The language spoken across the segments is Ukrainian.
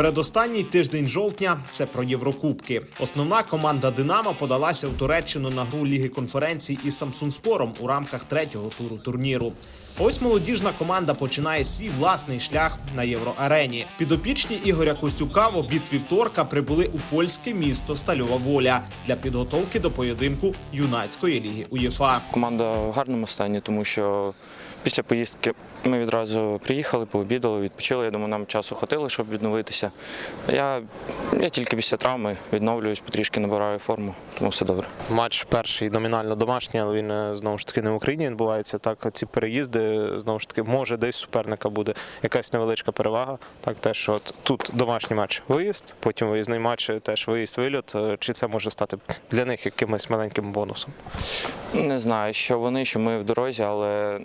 Передостанній тиждень жовтня це про Єврокубки. Основна команда Динамо подалася в Туреччину на гру Ліги конференцій із Самсунспором у рамках третього туру турніру. Ось молодіжна команда починає свій власний шлях на євроарені. Підопічні Ігоря Костюка в обід вівторка прибули у польське місто Стальова Воля для підготовки до поєдинку юнацької ліги УЄФА. Команда в гарному стані, тому що після поїздки ми відразу приїхали, пообідали, відпочили. Я думаю, нам часу хватило, щоб відновитися. Я, я тільки після травми відновлююсь, потрішки набираю форму, тому все добре. Матч перший номінально домашній, але він е, знову ж таки не в Україні відбувається. Так, ці переїзди знову ж таки, може, десь суперника буде якась невеличка перевага. Так, те, що от тут домашній матч виїзд, потім виїзний матч теж виїзд вильот. Е, Чи це може стати для них якимось маленьким бонусом? Не знаю, що вони, що ми в дорозі, але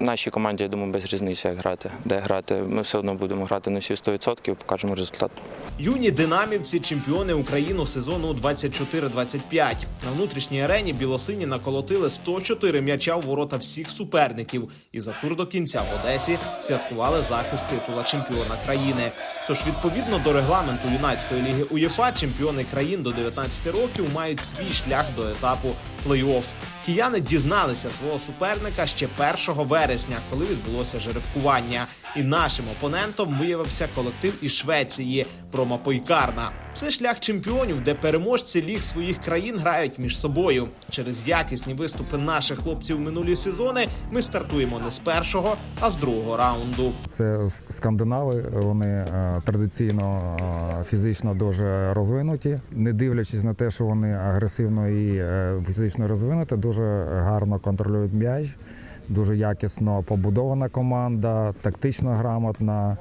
нашій команді, я думаю, без різниці, як грати, де грати. Ми все одно будемо грати на всі 100%, покажемо результат. Юні динамівці чемпіони України сезону 24-25. На внутрішній арені білосині наколотили 104 м'яча у ворота всіх суперників. І за тур до кінця в Одесі святкували захист титула чемпіона країни. Тож, відповідно до регламенту юнацької ліги УЄФА, чемпіони країн до 19 років мають свій шлях до етапу плей-офф. Кияни дізналися свого суперника ще 1 вересня, коли відбулося жеребкування. І нашим опонентом виявився колектив із Швеції Прома Пойкарна. Це шлях чемпіонів, де переможці ліг своїх країн грають між собою. Через якісні виступи наших хлопців минулі сезони ми стартуємо не з першого, а з другого раунду. Це скандинави. Вони е, традиційно е, фізично дуже розвинуті, не дивлячись на те, що вони агресивно і е, фізично розвинуті, дуже гарно контролюють м'яч, дуже якісно побудована команда, тактично грамотна.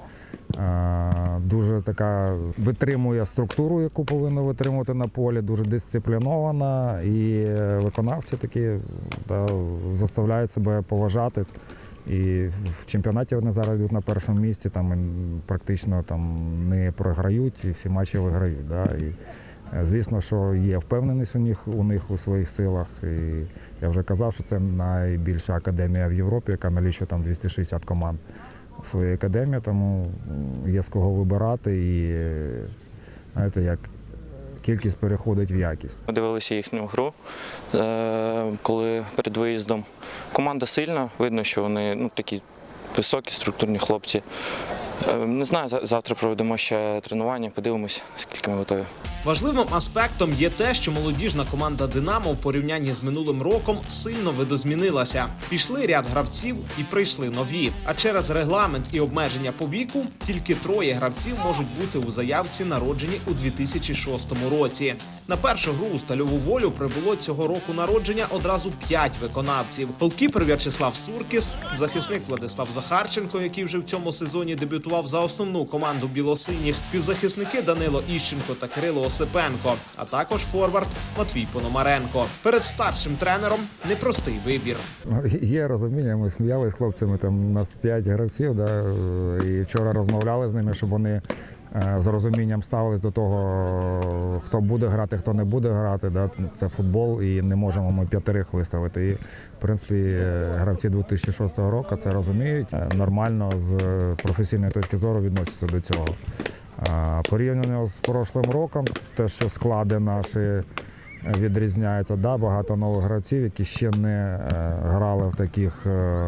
е, Дуже така витримує структуру, яку повинна витримувати на полі, дуже дисциплінована, і виконавці такі да, заставляють себе поважати. І в чемпіонаті вони зараз йдуть на першому місці, там практично там не програють і всі матчі виграють. Да? І, звісно, що є впевненість у них у них у своїх силах. І я вже казав, що це найбільша академія в Європі, яка налічує там 260 команд в своїй академії, тому є з кого вибирати і е, знаєте, як кількість переходить в якість. Ми дивилися їхню гру, е, коли перед виїздом. Команда сильна, видно, що вони ну, такі високі, структурні хлопці. Е, Не знаю, завтра проведемо ще тренування, подивимося, скільки ми готові. Важливим аспектом є те, що молодіжна команда Динамо в порівнянні з минулим роком сильно видозмінилася. Пішли ряд гравців і прийшли нові. А через регламент і обмеження по віку тільки троє гравців можуть бути у заявці, народжені у 2006 році. На першу гру у стальову волю прибуло цього року народження одразу п'ять виконавців: голкіпер В'ячеслав Суркіс, захисник Владислав Захарченко, який вже в цьому сезоні дебютував за основну команду білосиніх, півзахисники Данило Іщенко та Кирило Осипенко, а також форвард Матвій Пономаренко. Перед старшим тренером непростий вибір. Ну, Є розуміння, ми сміялися з хлопцями, там у нас 5 гравців, да, і вчора розмовляли з ними, щоб вони е, з розумінням ставились до того, хто буде грати, хто не буде грати. Да. Це футбол, і не можемо ми п'ятерих виставити. І, в принципі, е, гравці 2006 року це розуміють. Е, Нормально з професійної точки зору відносяться до цього. Порівняно з прошлим роком, те, що склади наші відрізняються. Да, багато нових гравців, які ще не е, грали в таких е,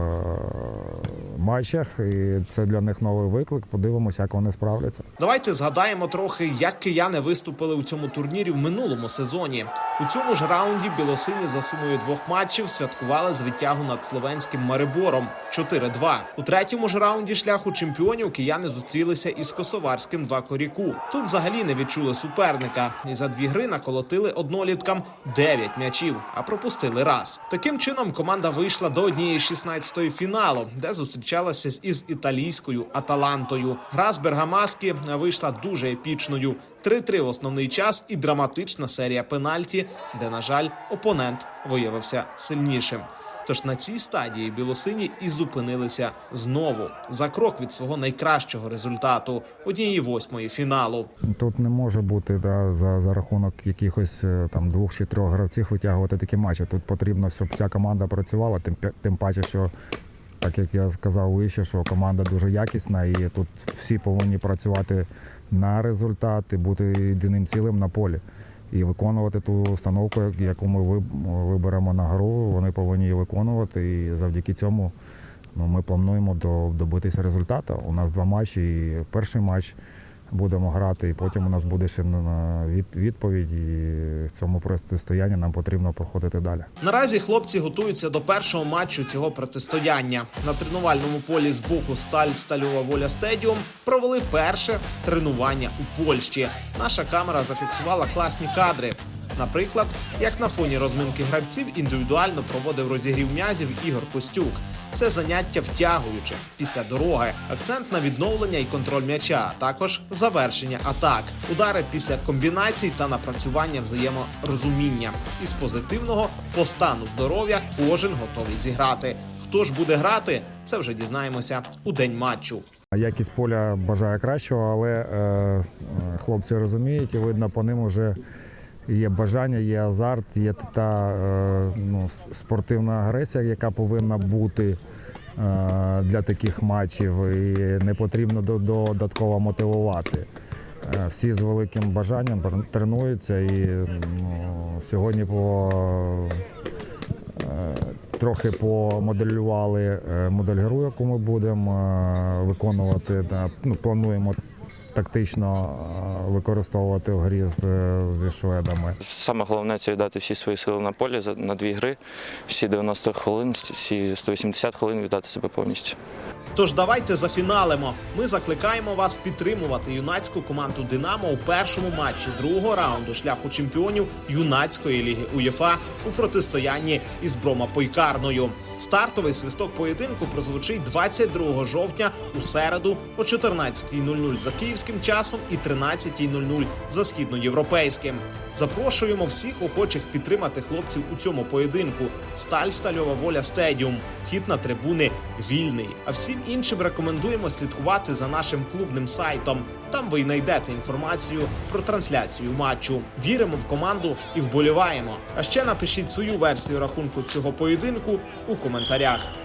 матчах. І це для них новий виклик. Подивимося, як вони справляться. Давайте згадаємо трохи, як кияни виступили у цьому турнірі в минулому сезоні. У цьому ж раунді білосині за сумою двох матчів святкували звитягу над словенським Марибором 4-2. У третьому ж раунді шляху чемпіонів кияни зустрілися із косоварським 2 коріку. Тут взагалі не відчули суперника, і за дві гри наколотили одноліткам 9 м'ячів, а пропустили раз. Таким чином команда вийшла до однієї 16-ї фіналу, де зустрічалася з- із італійською Аталантою. Гра з Бергамаски вийшла дуже епічною. 3-3 в основний час і драматична серія пенальті, де, на жаль, опонент виявився сильнішим. Тож на цій стадії білосині і зупинилися знову за крок від свого найкращого результату однієї восьмої фіналу. Тут не може бути да, за, за рахунок якихось е, там двох чи трьох гравців витягувати такі матчі. Тут потрібно, щоб вся команда працювала, тим, тим паче, що Так як я сказав вище, що команда дуже якісна, і тут всі повинні працювати на результат і бути єдиним цілим на полі. І виконувати ту установку, яку ми виберемо на гру, вони повинні її виконувати. І завдяки цьому ну, ми плануємо добитися результату. У нас два матчі. І перший матч будемо грати, і потім у нас буде ще відповідь. І в цьому протистоянні нам потрібно проходити далі. Наразі хлопці готуються до першого матчу цього протистояння. На тренувальному полі з боку Сталь Стальова Воля Стедіум провели перше тренування у Польщі. Наша камера зафіксувала класні кадри. Наприклад, як на фоні розминки гравців індивідуально проводив розігрів м'язів Ігор Костюк. Це заняття втягуюче після дороги, акцент на відновлення і контроль м'яча, а також завершення атак, удари після комбінацій та напрацювання взаєморозуміння. Із позитивного по стану здоров'я кожен готовий зіграти. Хто ж буде грати, це вже дізнаємося у день матчу. Якість поля бажає кращого, але е, е, хлопці розуміють, і видно по ним вже є бажання, є азарт, є та е, ну, спортивна агресія, яка повинна бути е, для таких матчів, і не потрібно додатково мотивувати. Е, Всі з великим бажанням тренуються і ну, сьогодні по Трохи помоделювали модель герою, яку ми будемо виконувати. Ну, плануємо тактично е, використовувати в грі з, зі шведами. Саме головне це віддати всі свої сили на полі за- на дві гри, всі 90 хвилин, всі 180 хвилин віддати себе повністю. Тож давайте зафіналимо. Ми закликаємо вас підтримувати юнацьку команду Динамо у першому матчі другого раунду шляху чемпіонів юнацької ліги УЄФА у протистоянні із Брома Пойкарною. Стартовий свисток поєдинку прозвучить 22 жовтня у середу о 14.00 за київським часом і 13.00 за східноєвропейським. Запрошуємо всіх охочих підтримати хлопців у цьому поєдинку. Сталь Стальова Воля Стедіум. Вхід на трибуни вільний. А всім іншим рекомендуємо слідкувати за нашим клубним сайтом. Там ви й знайдете інформацію про трансляцію матчу. Віримо в команду і вболіваємо. А ще напишіть свою версію рахунку цього поєдинку у comentariach